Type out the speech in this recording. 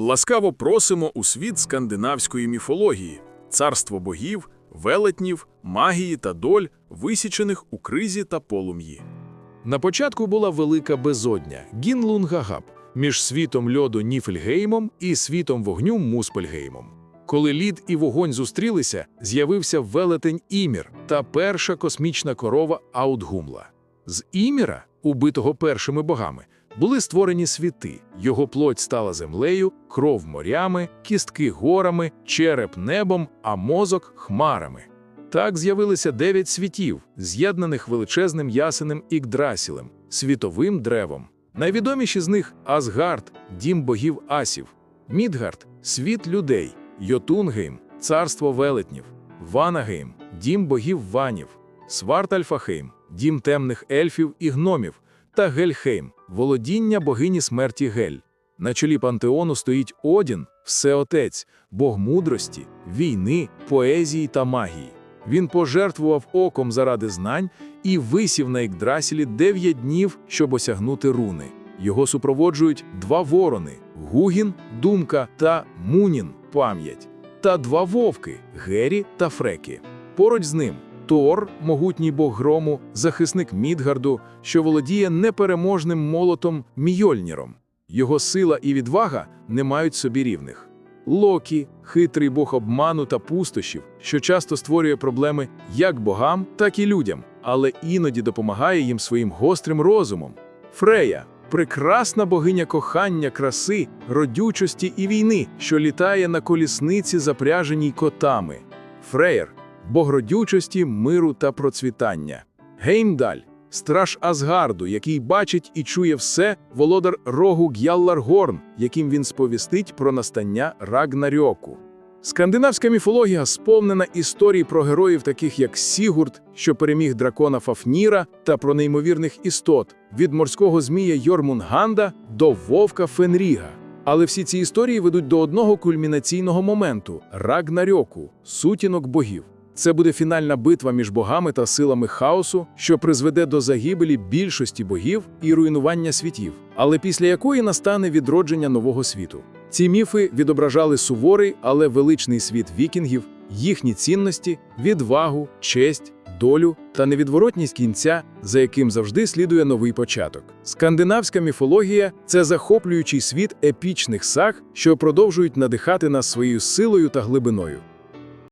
Ласкаво просимо у світ скандинавської міфології, царство богів, велетнів, магії та доль, висічених у кризі та полум'ї. На початку була велика безодня Гінлунгагап між світом льоду Ніфельгеймом і світом вогню Муспельгеймом. Коли лід і вогонь зустрілися, з'явився велетень Імір та перша космічна корова Аутгумла. З Іміра, убитого першими богами, були створені світи. Його плоть стала землею, кров морями, кістки горами, череп небом, а мозок хмарами. Так з'явилися дев'ять світів, з'єднаних величезним ясенем Ікдрасілем, світовим древом. Найвідоміші з них Асгард, дім богів асів, Мідгард світ людей, Йотунгейм царство велетнів, Ванагейм дім богів ванів, Свартальфахейм дім темних ельфів і гномів, та Гельхейм володіння богині смерті Гель. На чолі пантеону стоїть Одін, всеотець, бог мудрості, війни, поезії та магії. Він пожертвував оком заради знань і висів на Ікдрасілі дев'ять днів, щоб осягнути руни. Його супроводжують два ворони Гугін, Думка та Мунін пам'ять, та два вовки Гері та Фрекі. Поруч з ним Тор, могутній бог грому, захисник Мідгарду, що володіє непереможним молотом Мьольніром. Його сила і відвага не мають собі рівних. Локі, хитрий бог обману та пустощів, що часто створює проблеми як богам, так і людям, але іноді допомагає їм своїм гострим розумом. Фрея прекрасна богиня кохання, краси, родючості і війни, що літає на колісниці, запряженій котами. Фреєр бог родючості, миру та процвітання. Геймдаль страж Асгарду, який бачить і чує все, володар рогу Г'ялларгорн, яким він сповістить про настання Рагнарьоку. Скандинавська міфологія сповнена історій про героїв, таких як Сігурд, що переміг дракона Фафніра, та про неймовірних істот від морського змія Йормунганда до вовка Фенріга. Але всі ці історії ведуть до одного кульмінаційного моменту Рагнарьоку, сутінок богів. Це буде фінальна битва між богами та силами хаосу, що призведе до загибелі більшості богів і руйнування світів, але після якої настане відродження нового світу. Ці міфи відображали суворий, але величний світ вікінгів, їхні цінності, відвагу, честь, долю та невідворотність кінця, за яким завжди слідує новий початок. Скандинавська міфологія це захоплюючий світ епічних саг, що продовжують надихати нас своєю силою та глибиною.